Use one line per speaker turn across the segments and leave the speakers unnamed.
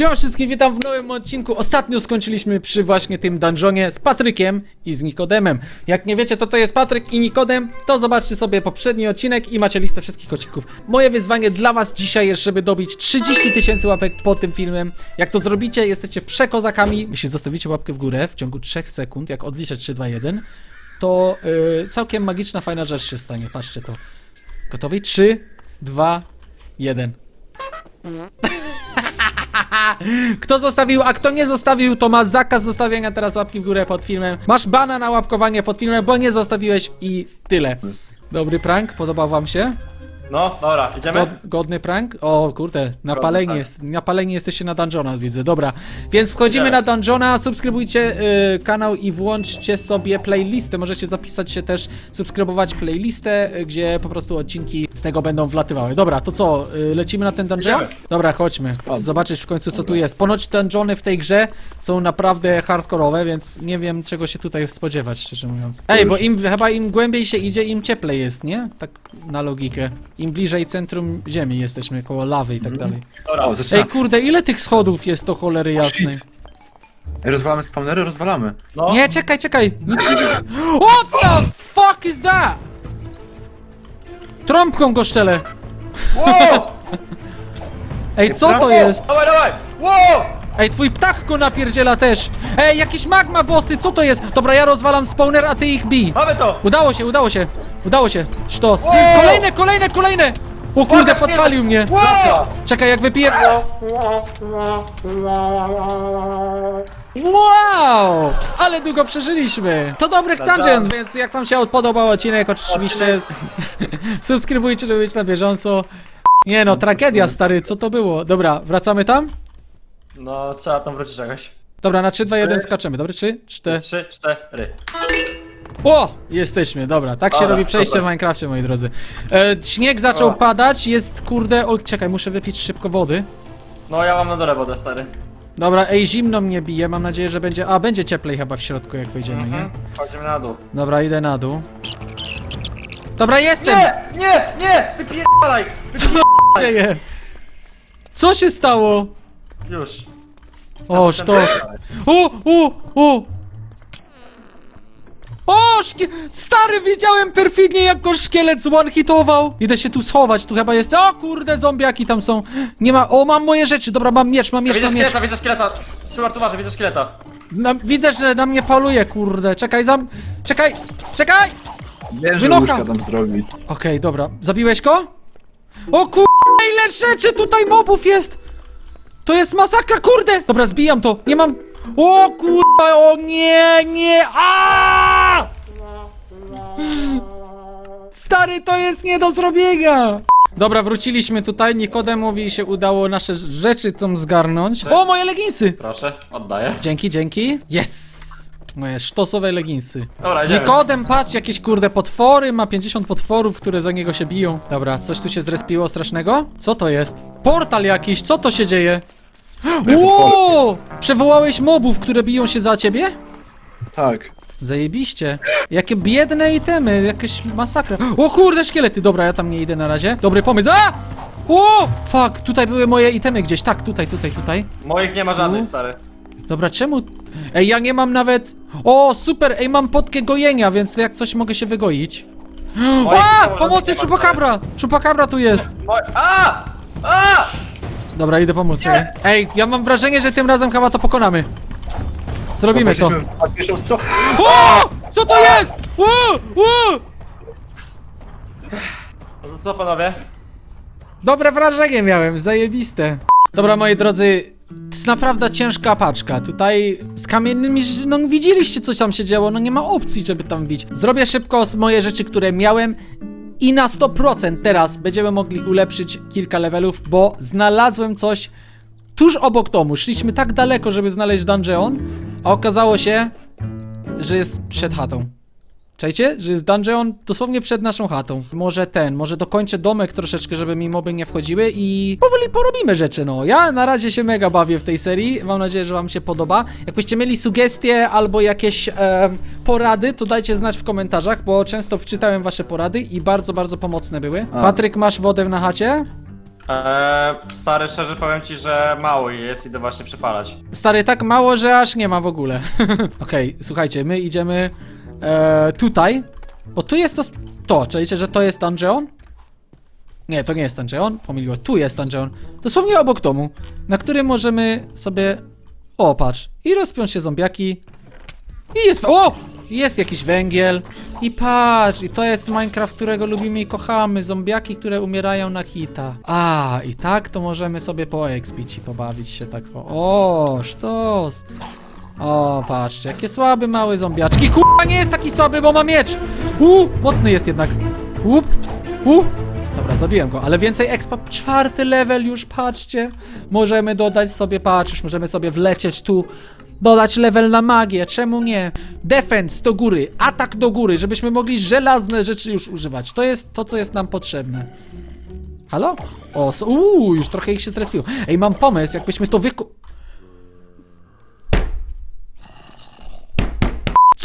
Siema wszystkim, witam w nowym odcinku. Ostatnio skończyliśmy przy właśnie tym dungeonie z Patrykiem i z Nikodemem. Jak nie wiecie, to to jest Patryk i Nikodem, to zobaczcie sobie poprzedni odcinek i macie listę wszystkich odcinków. Moje wyzwanie dla was dzisiaj jest, żeby dobić 30 tysięcy łapek pod tym filmem. Jak to zrobicie, jesteście przekozakami. Jeśli zostawicie łapkę w górę w ciągu 3 sekund, jak odliczę 3, 2, 1, to yy, całkiem magiczna, fajna rzecz się stanie. Patrzcie to. Gotowi? 3, 2, 1. Kto zostawił, a kto nie zostawił, to ma zakaz zostawienia teraz łapki w górę pod filmem. Masz bana na łapkowanie pod filmem, bo nie zostawiłeś i tyle. Dobry prank, podobał wam się?
No, dobra, idziemy?
God, godny prank? O kurde, napaleni,
prank.
jest, napaleni jesteście na dungeona, widzę, dobra. Więc wchodzimy
Idziemy.
na dungeona, subskrybujcie y, kanał i włączcie sobie playlistę. Możecie zapisać się też, subskrybować playlistę, y, gdzie po prostu odcinki z tego będą wlatywały. Dobra, to co, y, lecimy na ten dungeon?
Idziemy.
Dobra, chodźmy. Chcę zobaczyć w końcu co tu jest. Ponoć dungeony w tej grze są naprawdę hardkorowe, więc nie wiem czego się tutaj spodziewać, szczerze mówiąc. Ej, bo im chyba im głębiej się idzie, im cieplej jest, nie? Tak na logikę. Im bliżej centrum ziemi jesteśmy, koło lawy i tak dalej.
Dobra,
O,
Ej, kurde, ile tych schodów jest to cholery jasnej?
shit. Ej, rozwalamy spawnery, rozwalamy.
no.
Nie, czekaj, czekaj! Nic nie widzę. What the fuck is that? Trąbką go szczelę.
Wow!
Ej, co to jest?
Dawaj, dawaj! Wow!
Ej, twój ptak go napierdziela też! Ej, jakieś magma bossy, co to jest? Dobra, ja rozwalam spawner, a ty ich bij.
Mamy to!
Udało się, udało się, udało się. Sztos.
Wow!
Kolejne, kolejne, kolejne! O kurde,
mnie.
podpalił mnie.
Wow!
Czekaj, jak wypiję... Wow! Ale długo przeżyliśmy. To dobry dungeon, więc jak wam się podobał odcinek, oczywiście s- subskrybujcie, żeby być na bieżąco. Nie no, tragedia stary, co to było? Dobra, wracamy tam?
No, trzeba tam wrócić jakoś.
Dobra, na 3, 2, 1
Trzy.
skaczemy. Dobry, 3, 4.
Trzy, cztery.
O! Jesteśmy, dobra, tak się
Dobra,
robi przejście
super.
w Minecrafcie, moi drodzy. E, śnieg zaczął
O.
padać, jest kurde. O, czekaj, muszę wypić szybko wody.
No, ja mam na dole wodę, stary.
Dobra, ej, zimno mnie bije, mam nadzieję, że będzie. A, będzie cieplej chyba w środku, jak wejdziemy, nie?
Mhm. Chodzimy na dół.
Dobra, idę na dół. Dobra, jestem!
Nie! Nie! Nie! Wypierdalaj!
Co się dzieje? Co się stało?
Już.
O, sztos. O, o, o! O, szkie... Stary, widziałem perfidnie, jak go szkielet zone-hitował. Idę się tu schować, tu chyba jest... O kurde, zombiaki tam są. Nie ma... O, mam moje rzeczy, dobra, mam miecz, mam
Ja
miecz,
widzę
mam miecz.
szkieleta, widzę szkieleta. Stuart, uważaj, widzę szkieleta.
Na, widzę, że na mnie paluje, kurde. Czekaj, zam... Czekaj, czekaj!
Wiem, że
Wynocha.
łóżka tam zrobić.
Okej, dobra. Zabiłeś go? O kurde, ile rzeczy tutaj mobów jest! To jest masakra, kurde! Dobra, zbijam to. Nie mam... O kurde, o nie, nie, a! Stary, to jest nie do zrobienia! Dobra, wróciliśmy tutaj, Nikodemowi się udało nasze rzeczy tam zgarnąć. O, moje leginsy!
Proszę, oddaję.
Dzięki, dzięki. Yes! Moje sztosowe leginsy.
Dobra, idziemy.
Nikodem, patrz, jakieś kurde potwory, ma 50 potworów, które za niego się biją. Dobra, coś tu się zrespiło strasznego? Co to jest? Portal jakiś, co to się dzieje? Ło! Przewołałeś mobów, które biją się za ciebie?
Tak.
Zajebiście. Jakie biedne itemy, jakaś masakra. O kurde, szkielety, dobra, ja tam nie idę na razie. Dobry pomysł, a! O! Fuck, tutaj były moje itemy gdzieś, tak, tutaj, tutaj, tutaj.
Moich nie ma żadnych, stary.
Dobra, czemu? Ej, ja nie mam nawet... O, super, ej, mam potkę gojenia, więc jak coś mogę się wygoić.
Moich
A!
nie ma
Pomocy, czupakabra! Czupakabra tu jest!
Moi... A! A!
Dobra, idę pomóc sobie. Ej, ja mam wrażenie, że tym razem chyba to pokonamy. Zrobimy to.
Poszliśmy na pierwszą stronę.
O! Co to jest? O! O!
No to co, panowie?
Dobre wrażenie miałem, zajebiste. Dobra, moi drodzy, to jest naprawdę ciężka paczka. Tutaj z kamiennymi, ż- no widzieliście co tam się działo, no nie ma opcji, żeby tam bić. Zrobię szybko z moje rzeczy, które miałem i na 100% teraz będziemy mogli ulepszyć kilka levelów, bo znalazłem coś tuż obok domu. Szliśmy tak daleko, żeby znaleźć dungeon, a okazało się, że jest przed chatą. Czajcie, że jest dungeon dosłownie przed naszą chatą. Może ten, może dokończę domek troszeczkę, żeby mi moby nie wchodziły i powoli porobimy rzeczy, no. Ja na razie się mega bawię w tej serii, mam nadzieję, że wam się podoba. Jakbyście mieli sugestie albo jakieś em, porady, to dajcie znać w komentarzach, bo często wczytałem wasze porady i bardzo, bardzo pomocne były.
A.
Patryk, masz wodę na chacie?
Eee, stary, szczerze powiem ci, że mało jest, idę właśnie przepalać.
Stary, tak mało, że aż nie ma w ogóle. Okej, słuchajcie, my idziemy e, tutaj, bo tu jest to... To, że to jest dungeon? Nie, to nie jest dungeon, pomyliło, tu jest dungeon. Dosłownie obok domu, na którym możemy sobie... O, patrz, i rozpią się zombiaki. I jest... O! Jest jakiś węgiel. I patrz, i to jest Minecraft, którego lubimy i kochamy. Zombiaki, które umierają na hita. A, i tak to możemy sobie poekspić i pobawić się tak. O, sztos. O, patrzcie, jakie słabe małe zombiaczki. Kurwa, nie jest taki słaby, bo ma miecz. U, mocny jest jednak. Łup, u. Dobra, zabiłem go, ale więcej expa. Czwarty level już, patrzcie. Możemy dodać sobie, patrzysz, możemy sobie wlecieć tu. Dodać level na magię, czemu nie? Defense do góry, atak do góry, żebyśmy mogli żelazne rzeczy już używać. To jest to, co jest nam potrzebne. Halo? O, uuu, już trochę ich się zrespiło. Ej, mam pomysł, jakbyśmy to wyku...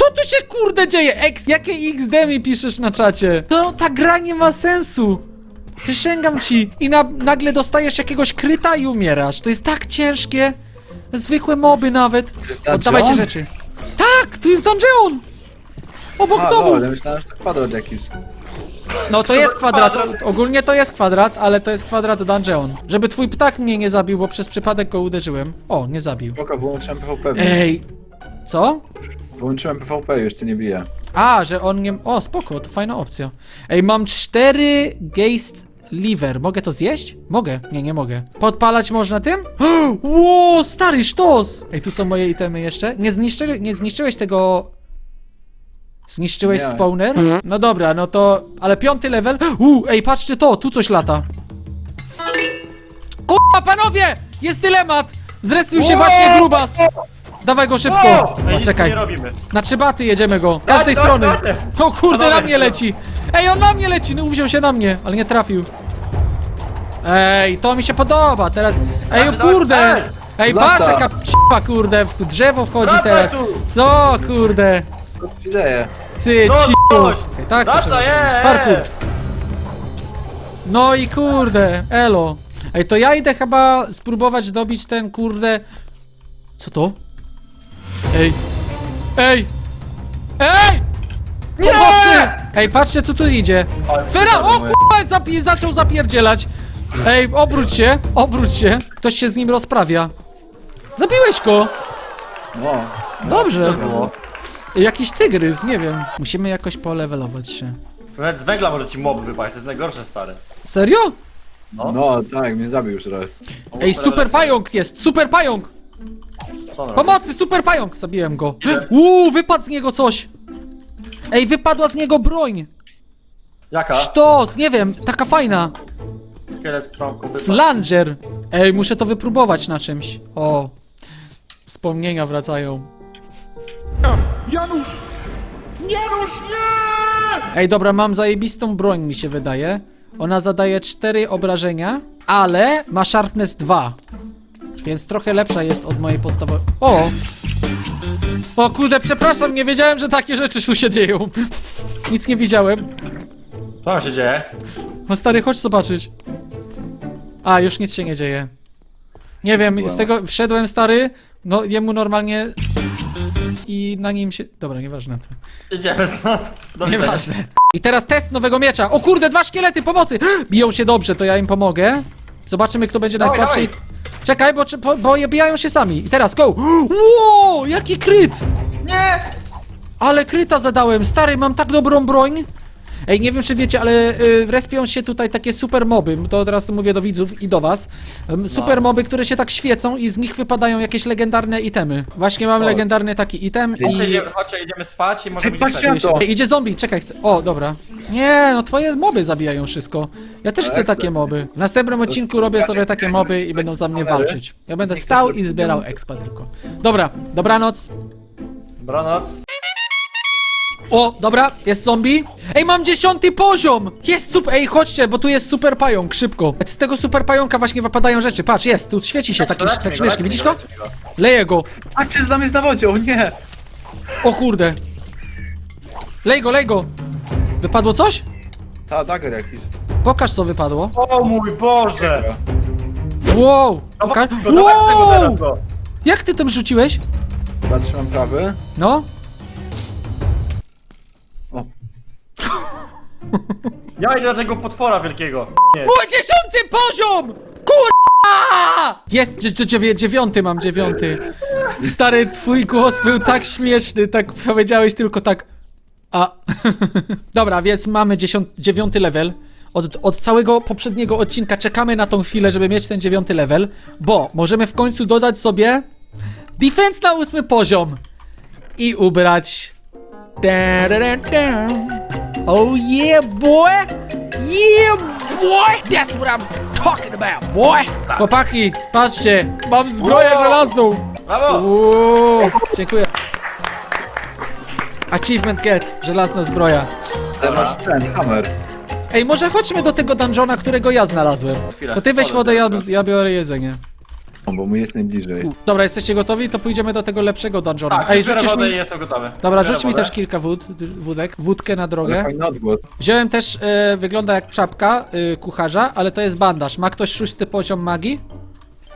Co tu się kurde dzieje? X, jakie XD mi piszesz na czacie? To ta gra nie ma sensu. Przysięgam ci. I na, nagle dostajesz jakiegoś kryta i umierasz. To jest tak ciężkie. Zwykłe moby nawet.
jest dungeon?
Oddawajcie rzeczy. Tak, tu jest dungeon. Obok
A,
domu.
no, myślałem, że to kwadrat jakiś.
No to jest kwadrat, ogólnie to jest kwadrat, ale to jest kwadrat dungeon. Żeby twój ptak mnie nie zabił, bo przez przypadek go uderzyłem. O, nie zabił.
Spoko, wyłączyłem PvP.
Ej, co?
Wyłączyłem PvP, już cię nie bije.
A, że on nie... O, spoko, to fajna opcja. Ej, mam cztery geist liver. Mogę to zjeść? Mogę. Nie, nie mogę. Podpalać można tym? Ło, stary sztos! Ej, tu są moje itemy jeszcze. Nie, zniszczy... nie zniszczyłeś tego... Zniszczyłeś
Nie.
spawner? No dobra, no to... Ale piąty level... Uuu, ej, patrzcie to, tu coś lata. Kurwa, panowie! Jest dylemat! Zrespił się właśnie grubas! Dawaj go szybko!
Ej,
No,
nic
czekaj.
nie robimy.
Na trzy baty jedziemy go. Z każdej strony.
dawaj.
O kurde, na mnie leci. Ej, on na mnie leci. No uwziął się na mnie, ale nie trafił. Ej, to mi się podoba. Teraz. Ej, o
Dawaj,
kurde.
dawaj.
Ej,
Lata.
patrz jaka p***a, kurde, w drzewo wchodzi te.
Wracaj tu!
Co, kurde?
Co tu się dzieje?
Ty,
Co,
ciu.
gość?
Ej, Tak! Parkour. No i kurde, elo. Ej, to ja idę chyba spróbować dobić ten kurde... Co to? Ej. Ej! Ej! Pomocy! Ej, patrzcie co tu idzie. Fera! O kurwa! Zapi zaczął zapierdzielać. Ej, obróć się, obróć się. Ktoś się z nim rozprawia. Zabiłeś go!
No.
Dobrze.
Było?
Jakiś tygrys, nie wiem. Musimy jakoś polewelować się.
Nawet z węgla może ci mob wypaść, to jest najgorsze, stary.
Serio?
No,
No, tak, mnie zabił już raz.
Ej, super pająk jest! Super pająk!
Co on robi?
Pomocy, super pająk! Zabiłem go. Uuu, wypadł z niego coś! Ej, wypadła z niego broń!
Jaka?
Sztos, nie wiem, taka fajna.
Szkielet strąku wypadł.
Flanger! Ej, muszę to wypróbować na czymś. O. Wspomnienia wracają.
Janusz! Janusz, nie!
Ej, dobra, mam zajebistą broń, mi się wydaje. Ona zadaje 4 obrażenia, ale ma sharpness 2. Więc trochę lepsza jest od mojej podstawowej. O! O kurde, przepraszam, nie wiedziałem, że takie rzeczy tu się dzieją. Nic nie widziałem.
Co tam się dzieje?
No stary, chodź zobaczyć. A, już nic się nie dzieje. Nie wiem, z tego wszedłem stary, no jemu normalnie i na nim się... Dobra, nieważne.
Idziemy stąd. Do widzenia.
Nieważne. I teraz test nowego miecza. O kurde, dwa szkielety pomocy! Biją się dobrze, to ja im pomogę. Zobaczymy, kto będzie
Dawaj,
najsłabszy.
dawaj.
Czekaj, bo, bo, bo je bijają się sami. I teraz go! Ło, jaki kryt!
Nie!
Ale kryta zadałem, stary, mam tak dobrą broń. Ej, nie wiem czy wiecie, ale y, respią się tutaj takie super moby, to teraz to mówię do widzów i do was. Ym, super moby, które się tak świecą i z nich wypadają jakieś legendarne itemy. Właśnie mam legendarny taki item
Chodźcie,
i...
idziemy, chodźcie, idziemy spać i może być
patrzcie na to!
Ej, idzie zombie, czekaj, chcę... O, dobra. Nie, no twoje moby zabijają wszystko. Ja też chcę
Tak,
takie
tak.
moby. W następnym odcinku robię sobie takie moby i będą za mnie walczyć. Ja będę stał i zbierał expa tylko. Dobra, dobranoc.
Dobranoc.
O, dobra, jest zombie. Ej, mam dziesiąty poziom! Jest super, ej, chodźcie, bo tu jest super pająk, szybko. Z tego super pająka właśnie wypadają rzeczy. Patrz, jest, tu świeci się
mi
tak
go,
śmiesznie, widzisz
go.
Leję go.
A, czy tam jest na wodzie, o nie!
O kurde. Lej go, lej go. Wypadło coś?
Ta, dagger jakiś.
Pokaż co wypadło.
O mój Boże!
Wow!
No,
Poka-
no, dawaj tego
wow!
teraz go.
Jak ty tam rzuciłeś?
Chyba trzymam prawy.
No?
Ja idę do tego potwora wielkiego.
Mój dziesiąty poziom! Kurwa! Jest, dziewiąty mam, dziewiąty. Stary, twój głos był tak śmieszny, tak powiedziałeś tylko tak... A... Dobra, więc mamy dziewiąty level. Od, od całego poprzedniego odcinka czekamy na tą chwilę, żeby mieć ten dziewiąty level, bo możemy w końcu dodać sobie defense na ósmy poziom i ubrać Da, da, da, da. Oh yeah, boy! Yeah, boy! That's what I'm talking about, boy! Chłopaki, patrzcie, mam zbroję
Wow.
żelazną!
Brawo!
Uuu, dziękuję. Achievement get, żelazna zbroja.
ale masz ten, hammer.
Ej, może chodźmy do tego dungeona, którego ja znalazłem. To ty weź
wodę
ja, ja biorę jedzenie.
Bo mu jest najbliżej.
Dobra, jesteście gotowi? To pójdziemy do tego lepszego dungeona.
Tak,
Ej, rzucisz mi...
jestem gotowy.
Dobra,
Biorę
rzuć mi
wodę.
też kilka wód, wódek, wódkę na
Ale
drogę.
fajny odgłos.
Wziąłem też, e, wygląda jak czapka e, kucharza, ale to jest bandaż. Ma ktoś szósty poziom magii?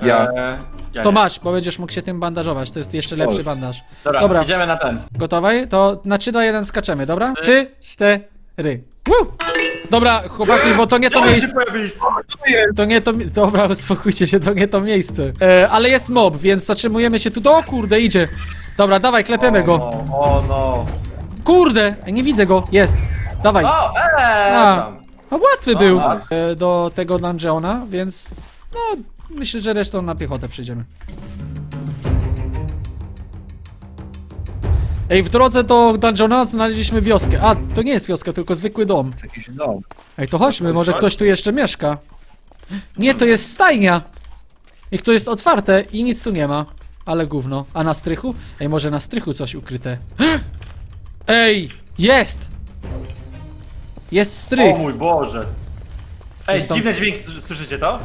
Ja.
Eee, ja
To
nie.
masz, bo będziesz mógł się tym bandażować. To jest jeszcze lepszy
Boże.
bandaż.
Dobra,
Dobra.
idziemy na ten.
Gotowej? To na 3 do 1 skaczemy, dobra? 3, 4. Woo! Dobra, chłopaki, bo to nie to
się
miejsce.
pojawić!
To nie to. mi- Dobra, uspokójcie się, to nie to miejsce. E, ale jest mob, więc zatrzymujemy się tu. O kurde, idzie. Dobra, dawaj, klepiemy go.
O, o no.
Kurde! Nie widzę go. Jest. Dawaj.
O, eee,
A.
tam.
No łatwy był
nice.
e, do tego dungeona, więc no myślę, że resztą na piechotę przyjdziemy. Ej, w drodze do dungeona znaleźliśmy wioskę. A, to nie jest wioska, tylko zwykły dom.
To jakiś dom.
Ej, to chodźmy, może ktoś tu jeszcze mieszka. Nie, to jest stajnia. I to jest otwarte i nic tu nie ma. Ale gówno. A na strychu? Ej, może na strychu coś ukryte. Ej, jest! Jest strych.
O mój Boże. Ej,
Jest tam-
dziwny dźwięk, s- słyszycie to?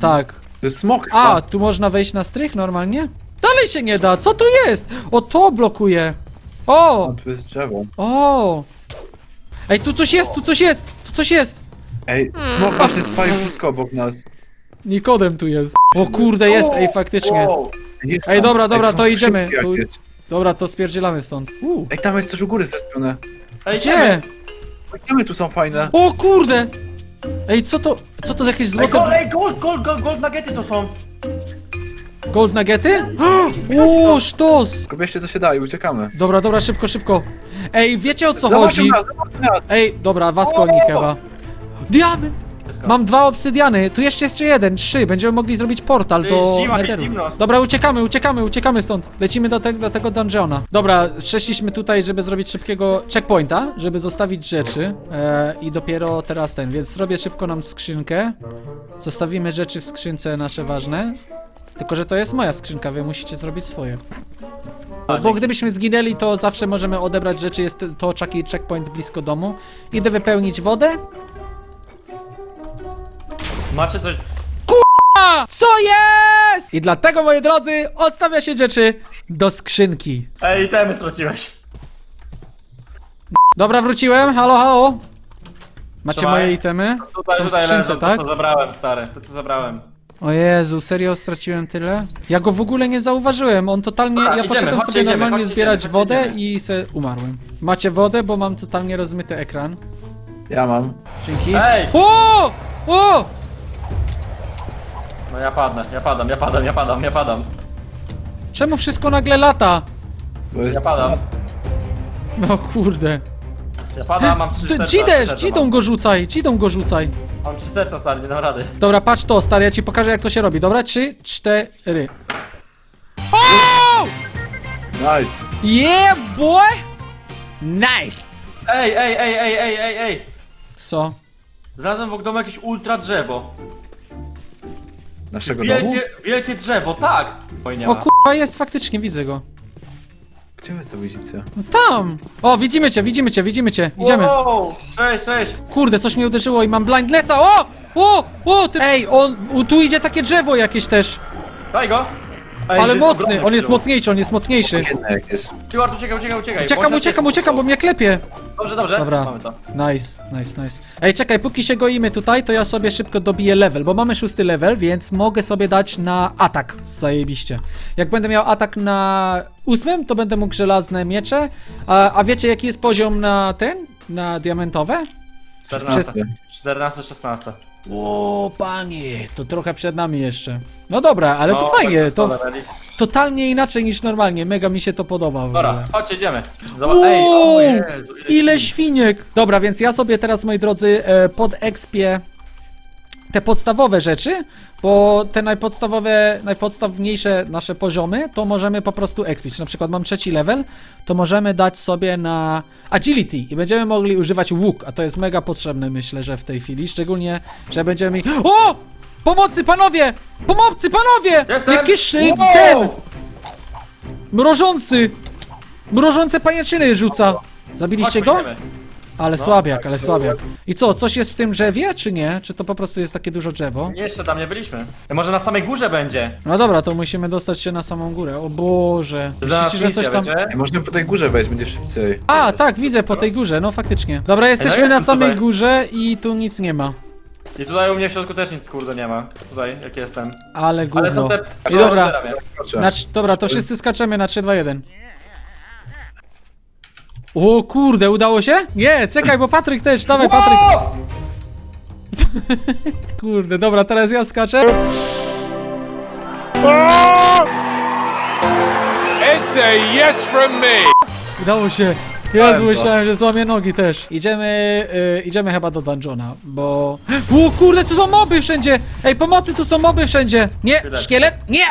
Tak.
To jest smok.
A,
chyba.
tu można wejść na strych normalnie? Dalej się nie da, co tu jest? O, to blokuje. O,
O, tu jest drzewo.
o. Ej, tu coś jest, tu coś jest, tu coś jest.
Ej, smok właśnie spalił wszystko obok nas.
Nikodem tu jest. O kurde, jest, ej, faktycznie.
Wow.
Jest
Ej,
tam.
dobra, dobra, to idziemy.
skrzynki
Tu-
jakieś.
Dobra, to spierdzielamy stąd. U,
Ej, tam jest coś u góry zespione.
Ej,
gdzie?
idziemy.
Tu są fajne.
O kurde! Ej, co to, co to za jakieś
Ej, gold,
złote
ej, gold, gold, gold, gold nuggety to są.
Gold nuggety? O, sztos!
Bierzcie co się da i uciekamy.
Dobra, dobra, szybko, szybko. Ej, wiecie o co chodzi?
nas, zobaczą nas.
Ej, dobra, was koni
O!
chyba. Diament! Mam dwa obsydiany, tu jeszcze jeszcze jeden, trzy. Będziemy mogli zrobić portal do
zima,
Netheru.
zimno.
Dobra, uciekamy, uciekamy, uciekamy stąd. Lecimy do, te, do tego dungeona. Dobra, przeszliśmy tutaj, żeby zrobić szybkiego checkpointa, żeby zostawić rzeczy. E, I dopiero teraz ten, więc zrobię szybko nam skrzynkę. Zostawimy rzeczy w skrzynce nasze ważne. Tylko, że to jest moja skrzynka, wy musicie zrobić swoje.
A,
Bo gdybyśmy zginęli, to zawsze możemy odebrać rzeczy, jest to taki checkpoint blisko domu. Idę wypełnić wodę.
Macie coś?
A, co jest? I dlatego, moi drodzy, odstawia się rzeczy do skrzynki.
Ej, temy straciłeś.
Dobra, wróciłem. Halo, halo. Macie
Trzymaj.
moje itemy?
Tutaj,
Są w
tutaj
skrzynce,
leżą,
tak?
to co zabrałem, stary, to co zabrałem.
O Jezu, serio straciłem tyle? Ja go w ogóle nie zauważyłem. On totalnie.
Dobra,
ja
idziemy,
poszedłem
chodźcie,
sobie
idziemy,
normalnie
chodźcie,
zbierać
idziemy, chodźcie,
wodę
idziemy.
i se umarłem. Macie wodę, bo mam totalnie rozmyty ekran.
Ja mam.
Dzięki.
Ej!
O! O!
No ja padnę, ja padam, ja padam, ja padam, ja padam.
Czemu wszystko nagle lata?
Jest...
Ja padam.
No kurde.
Ja padam, mam trzy
Ty,
serca. Trzy serca
Cidą
mam.
go rzucaj, Cidą go rzucaj.
Mam trzy serca, stary, nie dam rady.
Dobra, patrz to, stary, ja ci pokażę jak to się robi. Dobra, trzy, cztery. O!
Nice.
Yeah, boy! Nice!
Ej, ej, ej, ej, ej, ej, ej!
Co?
Znalazłem obok domu jakieś ultra drzewo.
Naszego domu?
Wielkie, wielkie drzewo, tak! Oj, nie
O
ma.
kurwa, jest faktycznie, widzę go.
Gdzie wy co widzicie?
No tam! O, widzimy cię, widzimy cię, widzimy cię. Idziemy.
Wow, cześć, cześć!
Kurde, coś mnie uderzyło i mam blindnessa. O! O! O! Ty... Ej, on... u, Tu idzie takie drzewo jakieś też.
Daj go! Ej,
Ale
to jest
mocny,
ogromny
on jest mocniejszy, on jest mocniejszy.
Jest.
Steward, uciekaj, uciekaj, uciekaj.
Uciekam, uciekam, uciekam, bo mnie klepie.
Dobrze, dobrze.
Dobra.
Mamy to.
Nice, nice, nice. Ej, czekaj, póki się goimy tutaj, to ja sobie szybko dobiję level, bo mamy szósty level, więc mogę sobie dać na atak. Zajebiście. Jak będę miał atak na ósmym, to będę mógł żelazne miecze. A, a wiecie, jaki jest poziom na ten? Na diamentowe?
14, 14, 16.
O, panie, to trochę przed nami jeszcze. No dobra, ale to
No,
fajnie,
tak
to totalnie inaczej niż normalnie, mega mi się to podoba. w ogóle.
Dobra, chodźcie, idziemy. Zobacz,
Wow,
ej, o Jezu,
ile świniek! Dobra, więc ja sobie teraz, moi drodzy, e, pod expię te podstawowe rzeczy, bo te najpodstawowe, najpodstawniejsze nasze poziomy, to możemy po prostu expić. Na przykład mam trzeci level, to możemy dać sobie na agility i będziemy mogli używać łuk, a to jest mega potrzebne, myślę, że w tej chwili, szczególnie, że będziemy mieli... O! Pomocy, panowie! Pomocy, panowie!
Jestem!
Jakiś y,
Wow!
ten... Mrożący! Mrożące pajęczyny rzuca! Zabiliście go? Ale słabiak, ale słabiak. I co, coś jest w tym drzewie, czy nie? Czy to po prostu jest takie duże drzewo?
Nie, jeszcze tam nie byliśmy. Ej, Może na samej górze będzie.
No dobra, to musimy dostać się na samą górę. O Boże. Myślicie, że coś tam...
będzie.
Można po tej górze wejść, będzie szybciej.
A, tak, widzę po tej górze, no faktycznie. Dobra, jesteśmy na
jestem
samej
tutaj.
górze i tu nic nie ma.
I tutaj u mnie w środku też nic kurde nie ma. Tutaj, jak jestem.
Ale
Ale
gówno.
są te...
I dobra.
Patrzę.
Na, trz- dobra, to wszyscy skaczemy na 3, 2, 1. O kurde, udało się? Nie, czekaj, bo Patryk też, dawaj Patryk. Kurde, dobra, teraz ja skaczę.
It's a yes from me.
Udało się. Jezu, myślałem, że złamię nogi też. Idziemy, y, idziemy chyba do dungeona, bo... O kurde, tu są moby wszędzie! Ej, pomocy, tu są moby wszędzie! Nie, szkielet, nie!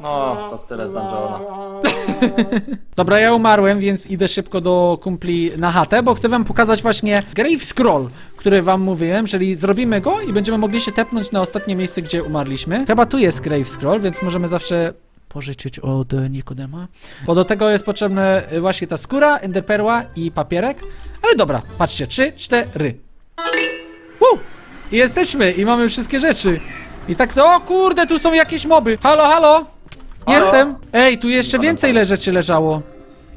No, to tyle z Dungeona.
Dobra, ja umarłem, więc idę szybko do kumpli na chatę, bo chcę wam pokazać właśnie Grave Scroll, który wam mówiłem, czyli zrobimy go i będziemy mogli się tepnąć na ostatnie miejsce, gdzie umarliśmy. Chyba tu jest Grave Scroll, więc możemy zawsze pożyczyć od Nikodema. Bo do tego jest potrzebna e, właśnie ta skóra, enderperła i papierek. Ale dobra, patrzcie, trzy, cztery. Woo! I jesteśmy i mamy wszystkie rzeczy. I tak o kurde, tu są jakieś moby. Halo, halo! Jestem! Ej, tu jeszcze więcej le rzeczy leżało.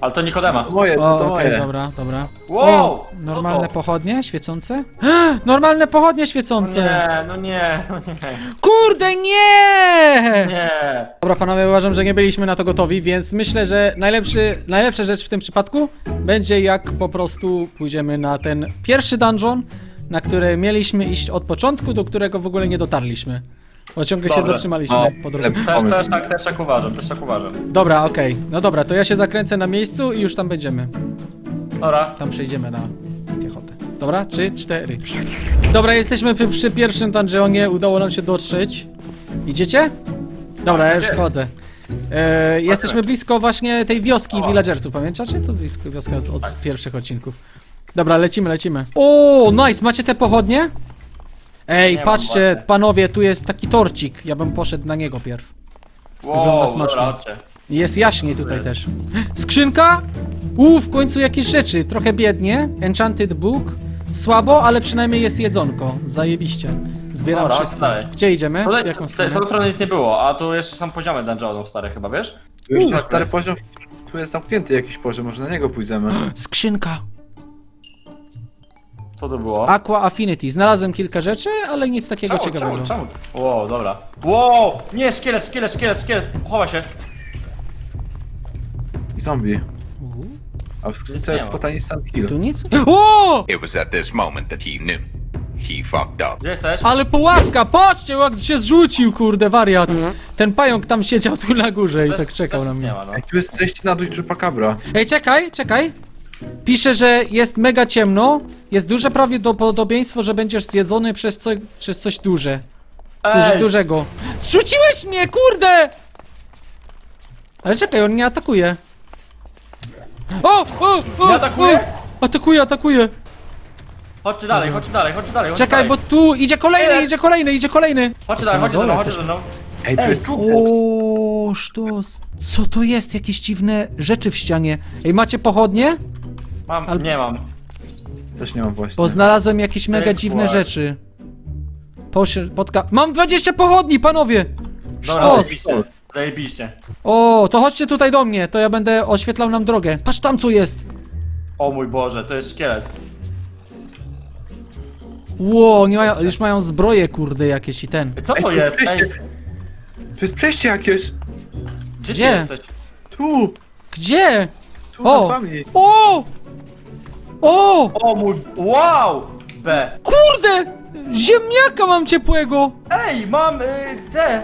Ale to Nikodema.
Moje, to, to
okej,
moje.
dobra, dobra.
Wow!
O, normalne
Co to?
pochodnie świecące? Normalne pochodnie świecące!
Nie, no nie, no nie.
Kurde, nie!
Nie.
Dobra, panowie, uważam, że nie byliśmy na to gotowi, więc myślę, że najlepszy, najlepsza rzecz w tym przypadku będzie jak po prostu pójdziemy na ten pierwszy dungeon, na który mieliśmy iść od początku, do którego w ogóle nie dotarliśmy. Bo ciągle się
Dobra.
zatrzymaliśmy
No,
po drodze.
lepiej
Też,
pomysł.
też, tak, też tak uważam, też tak uważam.
Dobra, okej. No dobra, to ja się zakręcę na miejscu i już tam będziemy.
Dobra.
Tam przejdziemy na piechotę. Dobra, trzy, cztery. Dobra, jesteśmy przy, przy pierwszym dungeonie, udało nam się dotrzeć. Idziecie? Dobra, ja już
jest.
wchodzę. E, jesteśmy blisko właśnie tej wioski villagersów, pamiętacie? To blisko wioska z, od pierwszych odcinków. Dobra, lecimy, lecimy. O, nice, macie te pochodnie? Ej,
Nie mam
patrzcie,
właśnie.
panowie, tu jest taki torcik. Ja bym poszedł na niego pierw. Wygląda
Wow,
smacznie.
dobra, chodźcie.
Jest jaśniej tutaj też. Skrzynka? Uuu, w końcu jakieś rzeczy. Trochę biednie. Enchanted Book. Słabo, ale przynajmniej jest jedzonko. Zajebiście. Zbieram
Dobra,
wszystko.
dalej.
Gdzie idziemy?
Tutaj,
W jaką
z tej
stronę?
z tej strony nic nie było, a tu jeszcze są poziomy dungeonów stare chyba, wiesz?
Tu jeszcze stary poziom, tu jest zamknięty jakiś poziom, może na niego pójdziemy.
Skrzynka.
Co to było?
Aqua Affinity. Znalazłem kilka rzeczy, ale nic takiego
czemu,
ciekawego.
czemu, czemu? Wow, dobra. Wow! Nie, szkielet, szkielet, szkielet, szkielet! Chowa się.
I zombie. A w skrzynce jest
ma.
potani Sand Hill.
Tu nic? O!
It was at this moment that he knew. He fucked up.
Gdzie jesteś?
Ale pułapka! Patrzcie, jak się zrzucił, kurde, wariat. Ten pająk tam siedział tu na górze i
Też-
tak czekał
też
na mnie.
Nie ma, no.
Ej, tu jest zejście na dół Chupacabra.
Ej, czekaj, czekaj. Pisze, że jest mega ciemno. Jest duże prawdopodobieństwo, że będziesz zjedzony przez, co, przez coś duże. Duże,
Ej,
dużego. Zrzuciłeś mnie, kurde! Ale czekaj, on nie atakuje. O, o, o!
Nie atakuje?
O, atakuje, atakuje.
chodźcie dalej, chodźcie dalej, chodźcie dalej, chodźcie
Czekaj,
dalej.
bo tu idzie kolejny,
Ej.
idzie kolejny, idzie kolejny.
Chodźcie dalej,
na
chodźcie ze mną, chodźcie ze mną.
Ej, tu
Ej,
jest
tu-
O, sztos. Co to jest? Jakieś dziwne rzeczy w ścianie. Ej, macie pochodnie?
Mam,
Al-
nie mam.
Też nie mam właśnie.
Bo znalazłem jakieś mega
Ej,
dziwne rzeczy. Poszy, podka... Mam 20 pochodni, panowie!
Dobra,
Sztos!
zajebiście, Zajebiście.
O, to chodźcie tutaj do mnie, to ja będę oświetlał nam drogę. Patrz tam co jest.
O mój Boże, to jest szkielet.
Ło, nie mają, już mają zbroje kurde jakieś i ten.
Ej, Co
Ej,
to
jest
jest? Ej,
przejście. Tu jest przejście jakieś!
gdzie ty
Gdzie?
jesteś?
Tu!
Gdzie?
Tu
O!
nad wami!
O! O!
O mój... Wow! B.
Kurde! Ziemniaka mam ciepłego!
Ej, mam y, te...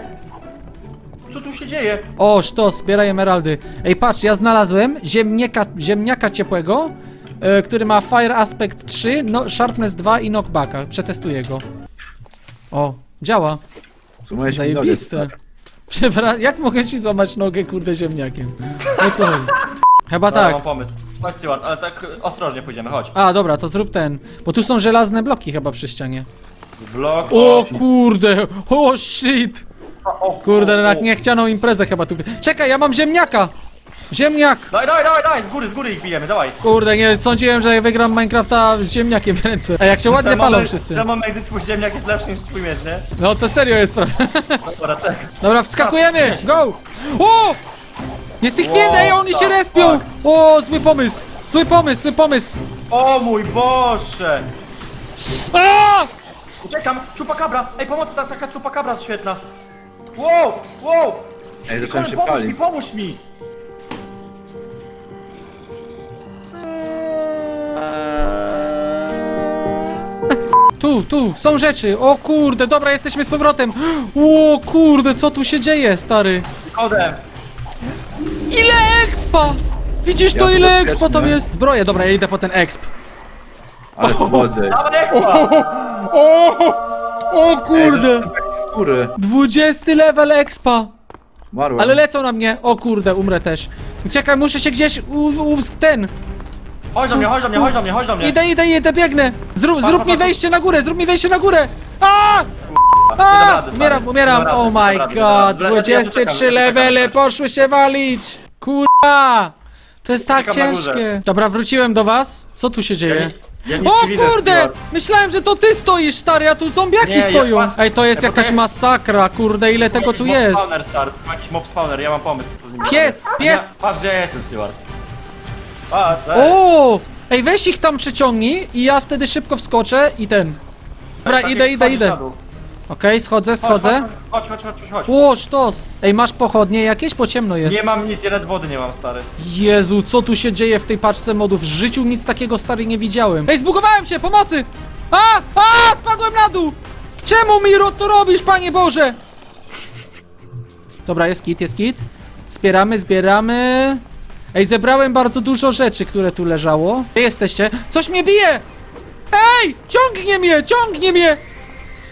Co tu się dzieje?
O, sztos, zbieraj emeraldy. Ej, patrz, ja znalazłem ziemniaka, ziemniaka ciepłego, e, który ma Fire Aspect 3, no, Sharpness 2 i Knockbacka. Przetestuję go. O, działa.
Złamałeś mi nogę,
Zajebiste.
stary.
Przepraszam, jak mogę ci złamać nogę, kurde, ziemniakiem? O co chodzi? Chyba
Dobra,
tak.
mam pomysł. Chodź Stewart, ale tak y, ostrożnie pójdziemy, chodź.
A, dobra, to zrób ten. Bo tu są żelazne bloki chyba przy ścianie.
Z blok...
O kurde! O shit!
o,
Kurde, na
o.
niechcianą imprezę chyba tu. Czekaj, ja mam ziemniaka! Ziemniak!
Daj, daj, daj, daj, z góry, z góry ich bijemy, dawaj.
Kurde, nie sądziłem, że wygram Minecrafta z ziemniakiem w ręce. A jak się ładnie palą wszyscy.
Ten moment, gdy twój ziemniak jest lepszy niż twój miecz, nie?
No to serio jest prawda.
Dobra, czekaj.
Dobra, wskakujemy! Go! O! Jest ich
Wow,
więcej, ej, oni się
tak,
respią!
tak.
O, zły pomysł! Zły pomysł, zły pomysł!
O mój Boże!
A!
Uciekam, czupakabra! Ej, pomocy, ta, taka czupakabra świetna! Wow, wow!
Ej, zacząłem się
pomóż mi,
palić.
pomóż mi!
Tu, tu, są rzeczy! O kurde, dobra, jesteśmy z powrotem! O kurde, co tu się dzieje, stary?
Kodem!
Ile expa! Widzisz to,
Ja tu
ile
bezpiecznie.
expa tam jest? Zbroje, dobra, ja idę po ten exp.
Ale
ekstra!
O! O kurde!
skóry.
20 level expa!
Umarłem.
Ale lecą na mnie! O kurde, umrę też. Czekaj, muszę się gdzieś u, u, ten.
Chodź do mnie, chodź do mnie, chodź do mnie, chodź do mnie!
Idę, idę, idę, biegnę! Zrób, zrób
pa,
mi
pa.
wejście na górę, zrób mi wejście na górę! A! A! Umieram, umieram! Oh my god!
rady. Ja tu czekam,
23
ja tu czekam,
levele poszły się walić! To jest tak
Czekam na górze.
ciężkie. Dobra, wróciłem do was. Co tu się dzieje?
Ja nic
O
nie widzę,
kurde! Myślałem, że to ty stoisz, stary, a tu zombiaki
Nie, ja
stoją.
patrzę.
Ej, to jest
bo to
jakaś
jest-
masakra, kurde, ile tego
Jakiś
tu
mob
jest.
spawner start, jakiś mob spawner, ja mam pomysł co z nim
Pies, pies.
Ja, patrz gdzie ja jestem, Stewart. Patrz, ej.
O! Ej, weź ich tam przyciągnij i ja wtedy szybko wskoczę i ten. Dobra,
Tak,
idę,
jak
idę,
schodzisz
idę.
na dół.
Okej, schodzę, schodzę.
Chodź, chodź, chodź, chodź, chodź.
O, sztos! Ej, masz pochodnie jakieś? Po ciemno jest.
Nie mam nic, jeden wody nie mam, stary.
Jezu, co tu się dzieje w tej paczce modów? W życiu nic takiego stary nie widziałem. Ej, zbugowałem się, pomocy! A! A! Spadłem na dół! Czemu mi ro- to robisz, panie Boże? Dobra, jest kit, jest kit. Zbieramy, zbieramy. Ej, zebrałem bardzo dużo rzeczy, które tu leżało. Gdzie jesteście? Coś mnie bije! Ej! Ciągnie mnie, ciągnie mnie!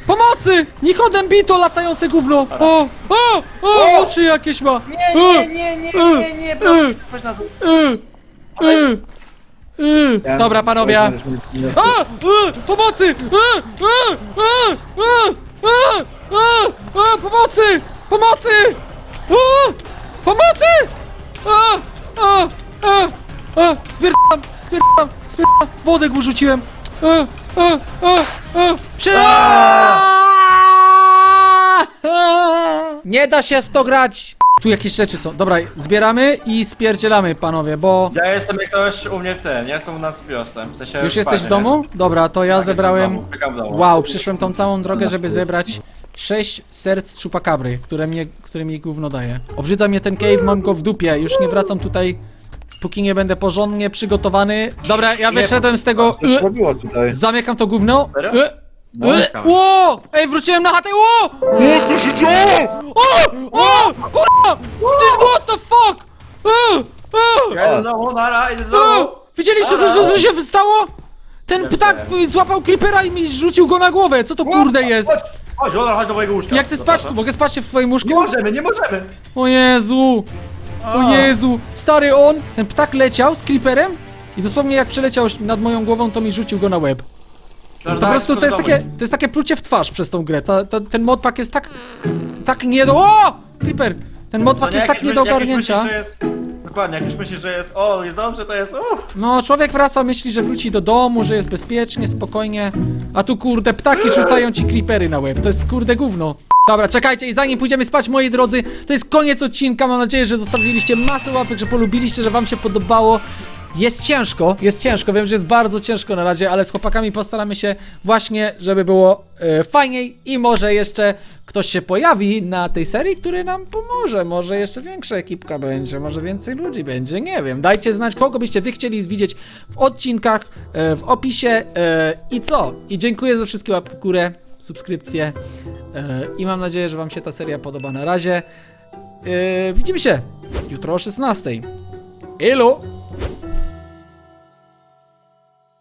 Pomocy! Nikodem bito latające gówno! O! O! O! Oczy jakieś ma!
Nie, nie, nie, nie,
E,
nie, nie,
e,
proszę, spać na dół.
Y, y, y. Dobra, panowie.
Nie-
A! Y, pomocy! Y, y, y, y, y, y, y, pomocy! Pomocy! Y, pomocy! A, a, a, a, Spierdam, spierdam, spierdam. Wodę go rzuciłem. Y, Przy... Nie da się w to grać! Tu jakieś rzeczy są. Dobra, zbieramy i spierdzielamy, panowie, bo...
Ja jestem jak ktoś u mnie tym, ja jestem u nas w wiosce. W sensie
Już
w
jesteś w domu? Dobra, to ja
Tak, jestem w
zebrałem...
domu, w domu.
Wow, przyszłem tą całą drogę, żeby zebrać sześć serc czupakabry, które mnie, które mi gówno daje. Obrzydza mnie ten cave, mam go w dupie. Już nie wracam tutaj, póki nie będę porządnie przygotowany. Dobra, ja wyszedłem z tego... Y,
robiło tutaj.
zamykam to gówno.
Serio?
Y,
No,
y,
ciekawe.
Ło! Ej, wróciłem na chatę! Ło! O, co się dzieje? O! O! Kurwa! Ty, what the fuck?
Ja idę do domu, nara, idę do domu.
O! Widzieliście, co, co, co się stało? Ten ptak y, złapał creepera i mi rzucił go na głowę. Co to kurde jest?
Chodź, chodź, Lola, chodź do mojego łóżka.
Ja chcę spać tu, mogę spać się w twoim
Nie
łóżku?
możemy, nie możemy.
O Jezu! O Jezu! Stary on, ten ptak leciał z creeperem i dosłownie jak przeleciał nad moją głową, to mi rzucił go na łeb.
Dobra,
Po prostu to jest takie, to jest takie plucie w twarz przez tą grę. Ta, ta, ten modpack jest tak, tak nie do... O! Creeper! Ten modpack
nie,
jest tak nie do ogarnięcia.
Dokładnie, jak już myślisz, że jest o, jest dobrze, to jest uff.
No, człowiek wraca, myśli, że wróci do domu, że jest bezpiecznie, spokojnie. A tu kurde, ptaki rzucają ci creepery na łeb. To jest kurde gówno. Dobra, czekajcie i zanim pójdziemy spać, moi drodzy, to jest koniec odcinka. Mam nadzieję, że zostawiliście masę łapek, że polubiliście, że wam się podobało. Jest ciężko, jest ciężko, wiem, że jest bardzo ciężko na razie, ale z chłopakami postaramy się właśnie, żeby było e, fajniej i może jeszcze ktoś się pojawi na tej serii, który nam pomoże. Może jeszcze większa ekipka będzie, może więcej ludzi będzie, nie wiem. Dajcie znać, kogo byście wy chcieli widzieć w odcinkach, e, w opisie e, i co? I dziękuję za wszystkie łapki w górę, subskrypcje e, i mam nadzieję, że wam się ta seria podoba na razie. E, widzimy się jutro o 16. Elo!